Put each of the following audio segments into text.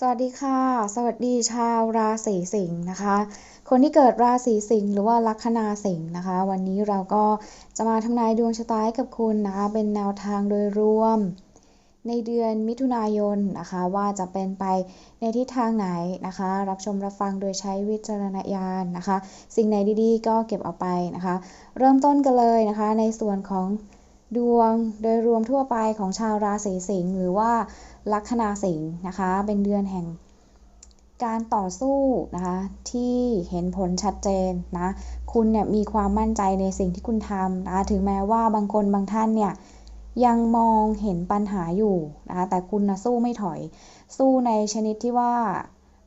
สวัสดีค่ะ สวัสดีชาวราศีสิงห์นะคะ คนที่เกิดราศีสิงห์หรือว่าลัคนาสิงห์นะคะ วันนี้เราก็จะมาทำนายดวงชะตาให้กับคุณนะคะ เป็นแนวทางโดยรวม ในเดือนมิถุนายนนะคะ ว่าจะเป็นไปในทิศทางไหนนะคะ รับชมรับฟังโดยใช้วิจารณญาณนะคะ สิ่งไหนดีๆ ก็เก็บเอาไปนะคะ เริ่มต้นกันเลยนะคะ ในส่วนของดวงโดยรวมทั่วไปของชาวราศีสิงห์หรือว่า ลัคนาสิงห์นะคะ เป็นเดือนแห่งการต่อสู้นะคะที่เห็นผลชัดเจนนะคุณเนี่ยมีความมั่นใจในสิ่งที่คุณทำนะะถึงแม้ว่าบางคนบางท่านเนี่ยยังมองเห็นปัญหาอยู่นะคะแต่คุณนะสู้ไม่ถอย สู้ในชนิดที่ว่า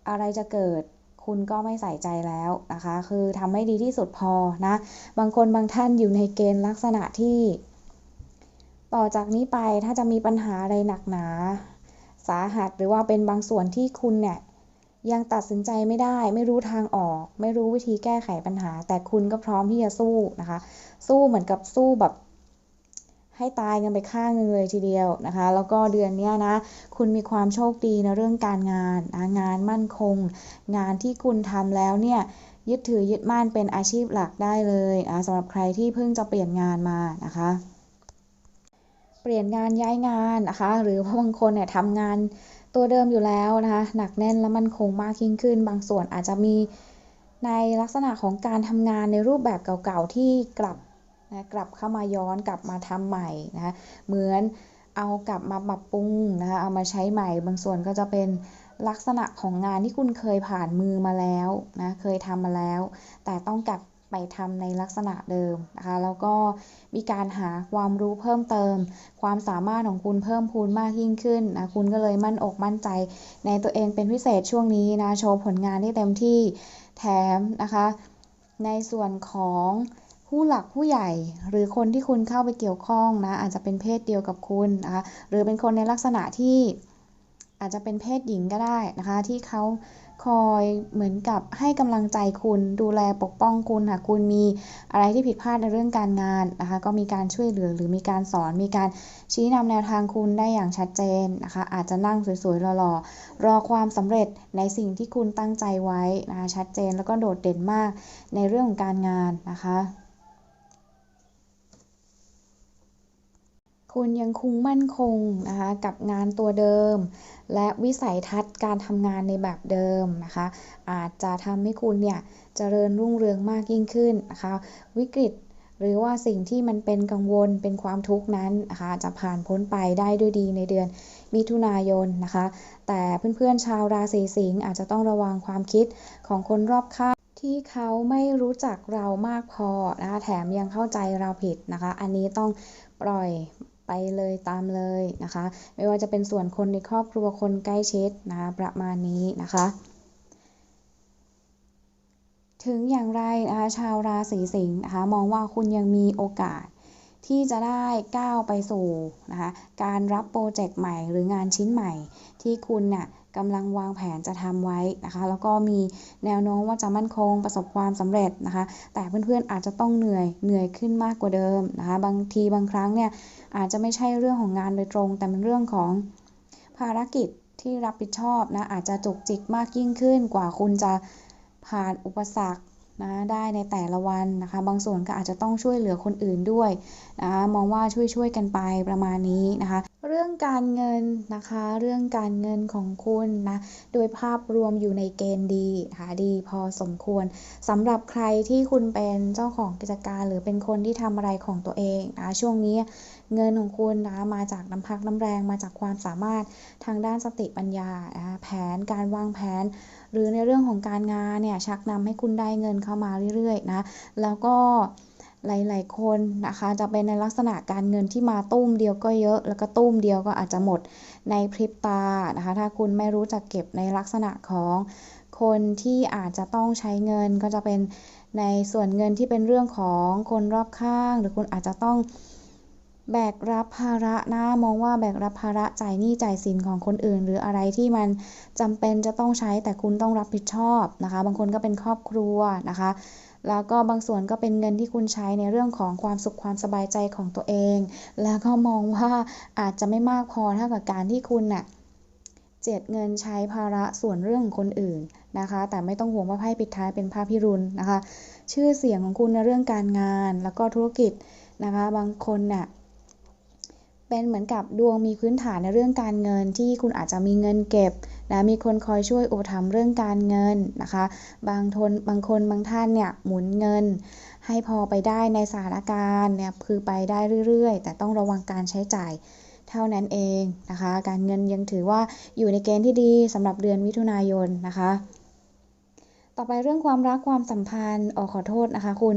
อะไรจะเกิดคุณก็ไม่ใส่ใจแล้วนะคะ คือทำให้ดีที่สุดพอนะบางคนบางท่านอยู่ในเกณฑ์ลักษณะที่ ต่อจากนี้ไปถ้าจะมีปัญหาอะไรหนักหนา สาหัสหรือว่าเป็นบางส่วนที่คุณเนี่ยยังตัดสินใจไม่ได้ ไม่รู้ทางออก ไม่รู้วิธีแก้ไขปัญหา แต่คุณก็พร้อมที่จะสู้นะคะ สู้เหมือนกับสู้แบบ ให้ตายกันไปข้างนึงเลยทีเดียวนะคะ แล้วก็เดือนนี้นะ คุณมีความโชคดีในเรื่องการงานนะงานมั่นคง งานที่คุณทำแล้วเนี่ยยึดถือยึดมั่นเป็นอาชีพหลักได้เลยนะสำหรับใครที่เพิ่งจะเปลี่ยนงานมานะคะ ปลี่ยนงานย้ายงานนะคะ หรือว่าบางคนเนี่ยทำงานตัวเดิมอยู่แล้วนะคะหนักแน่นและมันคงมากยิ่งขึ้น บางส่วนอาจจะมีในลักษณะของการทำงานในรูปแบบเก่าๆที่กลับนะกลับเข้ามาย้อนกลับมาทำใหม่นะคะเหมือนเอากลับมาปรับปรุงนะคะเอามาใช้ใหม่ บางส่วนก็จะเป็นลักษณะของงานที่คุณเคยผ่านมือมาแล้วนะเคยทำมาแล้ว แต่ต้องกลับ ไปทำในลักษณะเดิมนะคะ แล้วก็มีการหาความรู้เพิ่มเติม ความสามารถของคุณเพิ่มพูนมากยิ่งขึ้นนะคุณก็เลยมั่นอกมั่นใจ ในตัวเองเป็นพิเศษช่วงนี้นะโชว์ผลงานที่เต็มที่แถมนะคะ ในส่วนของผู้หลักผู้ใหญ่หรือคนที่คุณเข้าไปเกี่ยวข้องนะอาจจะเป็นเพศเดียวกับคุณนะคะหรือเป็นคนในลักษณะที่อาจจะเป็นเพศหญิงก็ได้นะคะ ที่เขา คอยเหมือนกับให้กำลังใจคุณดูแลปกป้องคุณหากคุณมีอะไรที่ผิดพลาดในเรื่องการงานนะคะ ก็มีการช่วยเหลือหรือมีการสอนมีการชี้นำแนวทางคุณได้อย่างชัดเจนนะคะ อาจจะนั่งสวยๆหล่อๆรอความสำเร็จในสิ่งที่คุณตั้งใจไว้นะคะชัดเจนแล้วก็โดดเด่นมากในเรื่องของการงานนะคะ คุณยังคงมั่นคงนะคะกับงานตัวเดิม และวิสัยทัศน์การทำงานในแบบเดิมนะคะ อาจจะทำให้คุณเนี่ยเจริญรุ่งเรืองมากยิ่งขึ้นนะคะ วิกฤตหรือว่าสิ่งที่มันเป็นกังวลเป็นความทุกข์นั้นนะคะจะผ่านพ้นไปได้ด้วยดีในเดือนมิถุนายนนะคะ แต่เพื่อนๆชาวราศีสิงห์อาจจะต้องระวังความคิดของคนรอบข้างที่เขาไม่รู้จักเรามากพอนะคะแถมยังเข้าใจเราผิดนะคะ อันนี้ต้องปล่อย ไปเลยตามเลยนะคะ ไม่ว่าจะเป็นส่วนคนในครอบครัวคนใกล้ชิดนะคะประมาณนี้นะคะถึงอย่างไรนะคะชาวราศีสิงห์นะคะมองว่าคุณยังมีโอกาส ที่จะได้ก้าวไปสู่นะคะการรับโปรเจกต์ใหม่หรืองานชิ้นใหม่ ที่คุณเนี่ยกำลังวางแผนจะทำไว้นะคะ แล้วก็มีแนวโน้มว่าจะมั่นคงประสบความสำเร็จนะคะ แต่เพื่อนๆอาจจะต้องเหนื่อยเหนื่อยขึ้นมากกว่าเดิมนะคะ บางทีบางครั้งเนี่ยอาจจะไม่ใช่เรื่องของงานโดยตรง แต่เป็นเรื่องของภารกิจที่รับผิดชอบนะอาจจะจุกจิกมากยิ่งขึ้นกว่าคุณจะผ่านอุปสรรค นะได้ในแต่ละวันนะคะ บางส่วนก็อาจจะต้องช่วยเหลือคนอื่นด้วยนะคะมองว่าช่วยๆกันไปประมาณนี้นะคะ เรื่องการเงินนะคะ เรื่องการเงินของคุณนะ โดยภาพรวมอยู่ในเกณฑ์ดีนะคะดีพอสมควรสำหรับใครที่คุณเป็นเจ้าของกิจการ หรือเป็นคนที่ทำอะไรของตัวเองนะช่วงนี้เงินของคุณนะมาจากน้ำพักน้ำแรงมาจากความสามารถทางด้านสติปัญญานะแผนการวางแผน หรือในเรื่องของการงานเนี่ยชักนำให้คุณได้เงินเข้ามาเรื่อยๆนะแล้วก็หลาย ๆ คนนะคะจะเป็นในลักษณะการเงินที่มาตุ้มเดียวก็เยอะ แล้วก็ตุ้มเดียวก็อาจจะหมดในพริบตานะคะถ้าคุณไม่รู้จักเก็บในลักษณะของคนที่อาจจะต้องใช้เงินก็จะเป็นในส่วนเงินที่เป็นเรื่องของคนรอบข้าง หรือคุณอาจจะต้อง แบกรับภาระนะมองว่าแบกรับภาระจ่ายหนี้จ่ายสินของคนอื่น หรืออะไรที่มันจำเป็นจะต้องใช้แต่คุณต้องรับผิดชอบนะคะ บางคนก็เป็นครอบครัวนะคะ แล้วก็บางส่วนก็เป็นเงินที่คุณใช้ในเรื่องของความสุขความสบายใจของตัวเอง แล้วก็มองว่าอาจจะไม่มากพอเท่ากับการที่คุณน่ะเจ็ดเงินใช้ภาระส่วนเรื่องคนอื่นนะคะ แต่ไม่ต้องห่วงว่าไพ่ปิดท้ายเป็นพระพิรุณนะคะ ชื่อเสียงของคุณในเรื่องการงานแล้วก็ธุรกิจนะคะ บางคนเนี่ย เป็นเหมือนกับดวงมีพื้นฐานในเรื่องการเงินที่คุณอาจจะมีเงินเก็บนะมีคนคอยช่วยอุปถัมภ์เรื่องการเงินนะคะ บางทนบางคนบางท่านเนี่ยหมุนเงิน ให้พอไปได้ในสถานการณ์เนี่ยคือไปได้เรื่อยๆ แต่ต้องระวังการใช้จ่ายเท่านั้นเองนะคะ การเงินยังถือว่าอยู่ในเกณฑ์ที่ดีสำหรับเดือนมิถุนายนนะคะ ต่อไปเรื่องความรักความสัมพันธ์ออขอโทษนะคะ คุณ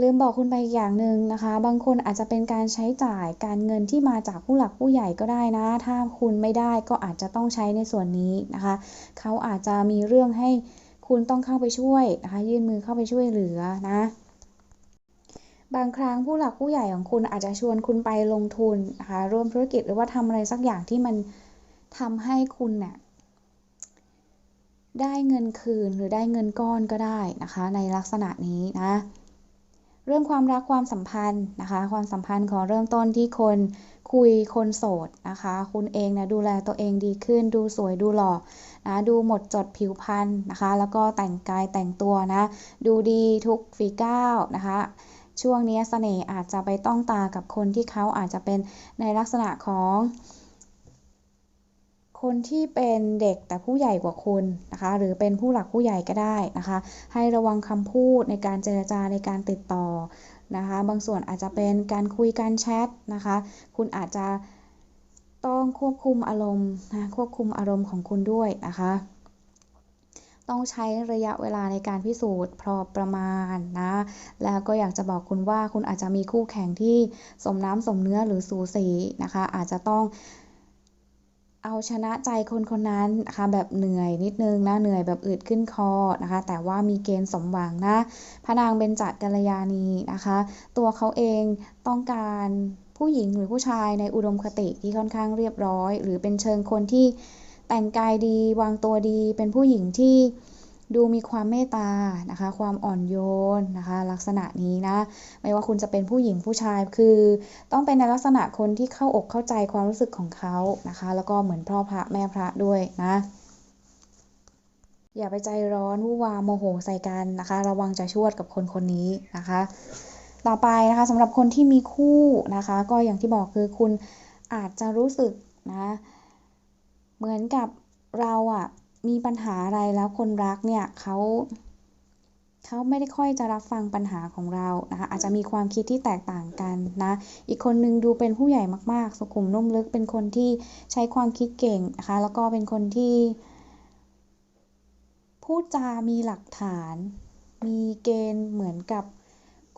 ลืมบอกคุณไปอีกอย่างหนึ่งนะคะ บางคนอาจจะเป็นการใช้จ่ายการเงินที่มาจากผู้หลักผู้ใหญ่ก็ได้นะ ถ้าคุณไม่ได้ก็อาจจะต้องใช้ในส่วนนี้นะคะ เขาอาจจะมีเรื่องให้คุณต้องเข้าไปช่วยนะคะ ยื่นมือเข้าไปช่วยเหลือนะ บางครั้งผู้หลักผู้ใหญ่ของคุณอาจจะชวนคุณไปลงทุนนะคะร่วมธุรกิจหรือว่าทำอะไรสักอย่างที่มันทำให้คุณเนะ่ยได้เงินคืนหรือได้เงินก้อนก็ได้นะคะ ในลักษณะนี้นะ เรื่องความรักความสัมพันธ์นะคะ ความสัมพันธ์ขอเริ่มต้นที่คนคุยคนโสดนะคะ คุณเองนะดูแลตัวเองดีขึ้น ดูสวยดูหล่อนะดูหมดจดผิวพรรณนะคะ แล้วก็แต่งกายแต่งตัวนะ ดูดีทุกฝีก้าวนะคะ ช่วงนี้เสน่ห์อาจจะไปต้องตากับคนที่เขาอาจจะเป็นในลักษณะของ คนที่เป็นเด็กแต่ผู้ใหญ่กว่าคุณนะคะ หรือเป็นผู้หลักผู้ใหญ่ก็ได้นะคะ ให้ระวังคำพูดในการเจรจาในการติดต่อนะคะ บางส่วนอาจจะเป็นการคุยการแชทนะคะ คุณอาจจะต้องควบคุมอารมณ์นะควบคุมอารมณ์ของคุณด้วยนะคะ ต้องใช้ระยะเวลาในการพิสูจน์พอประมาณนะ แล้วก็อยากจะบอกคุณว่าคุณอาจจะมีคู่แข่งที่สมน้ำสมเนื้อหรือสูสีนะคะ อาจจะต้อง เอาชนะใจคนคนนั้นนะคะแบบเหนื่อยนิดนึงนะเหนื่อยแบบอืดขึ้นคอนะคะ แต่ว่ามีเกณฑ์สมหวังนะพระนางเบญจกัลยาณีนะคะ ตัวเขาเองต้องการผู้หญิงหรือผู้ชายในอุดมคติที่ค่อนข้างเรียบร้อย หรือเป็นเชิงคนที่แต่งกายดีวางตัวดีเป็นผู้หญิงที่ ดูมีความเมตตานะคะ ความอ่อนโยนนะคะ ลักษณะนี้นะ ไม่ว่าคุณจะเป็นผู้หญิงผู้ชายคือ ต้องเป็นในลักษณะคนที่เข้าอกเข้าใจความรู้สึกของเขานะคะ แล้วก็เหมือนพ่อพระแม่พระด้วยนะอย่าไปใจร้อนวุ่นวาโมโหใส่กันนะคะ ระวังจะชวดกับคนคนนี้นะคะ ต่อไปนะคะสำหรับคนที่มีคู่นะคะ ก็อย่างที่บอกคือคุณอาจจะรู้สึกนะเหมือนกับเราอะ มีปัญหาอะไรแล้วคนรักเนี่ยเขาเขาไม่ได้ค่อยจะรับฟังปัญหาของเรานะคะอาจจะมีความคิดที่แตกต่างกันนะอีกคนนึงดูเป็นผู้ใหญ่มากๆ สุขุมนุ่มลึกเป็นคนที่ใช้ความคิดเก่งนะคะแล้วก็เป็นคนที่ พูดจามีหลักฐาน มีเกณฑ์เหมือนกับ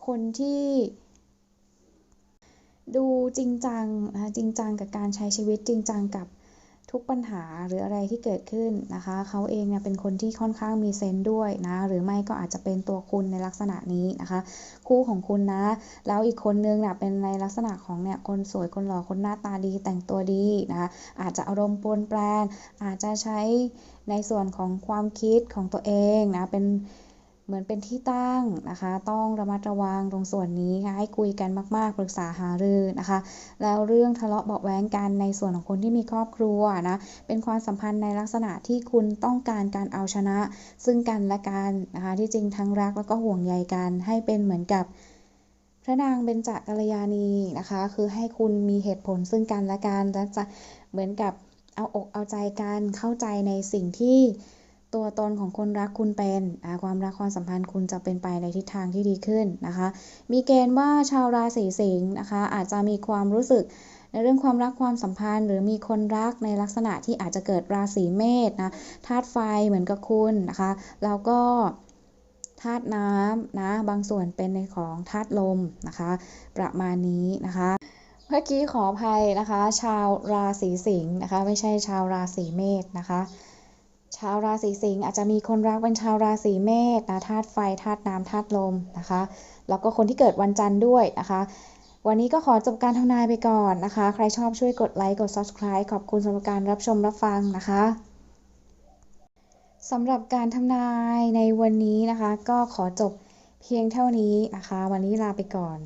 คนที่ดูจริงจังนะจริงจังกับการใช้ชีวิตจริงจังกับ ทุกปัญหาหรืออะไรที่เกิดขึ้นนะคะ เขาเองเนี่ยเป็นคนที่ค่อนข้างมีเซนต์ด้วยนะ หรือไม่ก็อาจจะเป็นตัวคุณในลักษณะนี้นะคะ คู่ของคุณนะ แล้วอีกคนนึงเนี่ยเป็นในลักษณะของเนี่ยคนสวยคนหล่อคนหน้าตาดีแต่งตัวดีนะคะอาจจะอารมณ์ปนแปรอาจจะใช้ในส่วนของความคิดของตัวเองนะเป็น เหมือนเป็นที่ตั้งนะคะ ต้องระมัดระวังตรงส่วนนี้ค่ะให้คุยกันมาก ๆ ปรึกษาหารือนะคะ แล้วเรื่องทะเลาะเบาแว้งกันในส่วนของคนที่มีครอบครัวนะเป็นความสัมพันธ์ในลักษณะที่คุณต้องการการเอาชนะ ซึ่งกันและกันนะคะที่จริงทั้งรักแล้วก็ห่วงใยกันให้เป็นเหมือนกับพระนางเบญจกัลยาณีนะคะ คือให้คุณมีเหตุผลซึ่งกันและกันและจะเหมือนกับเอาอกเอาใจกันเข้าใจในสิ่งที่ ตัวตนของคนรักคุณเป็นความรักความสัมพันธ์คุณจะเป็นไปในทิศทางที่ดีขึ้นนะคะ มีเกณฑ์ว่าชาวราศีสิงห์นะคะ อาจจะมีความรู้สึกในเรื่องความรักความสัมพันธ์ หรือมีคนรักในลักษณะที่อาจจะเกิดราศีเมษนะธาตุไฟเหมือนกับคุณนะคะแล้วก็ธาตุน้ำนะบางส่วนเป็นในของธาตุลมนะคะ ประมาณนี้นะคะเมื่อกี้ขออภัยนะคะ ชาวราศีสิงห์นะคะ ไม่ใช่ชาวราศีเมษนะคะ ชาวราศีสิงห์อาจจะมีคนรักเป็นชาวราศีเมษนะธาตุไฟธาตุน้ำธาตุลมนะคะ แล้วก็คนที่เกิดวันจันทร์ด้วยนะคะ วันนี้ก็ขอจบการทำนายไปก่อนนะคะ ใครชอบช่วยกดไลค์กด subscribe ขอบคุณสำหรับการรับชมรับฟังนะคะสำหรับการทำนายในวันนี้นะคะ ก็ขอจบเพียงเท่านี้นะคะ วันนี้ลาไปก่อน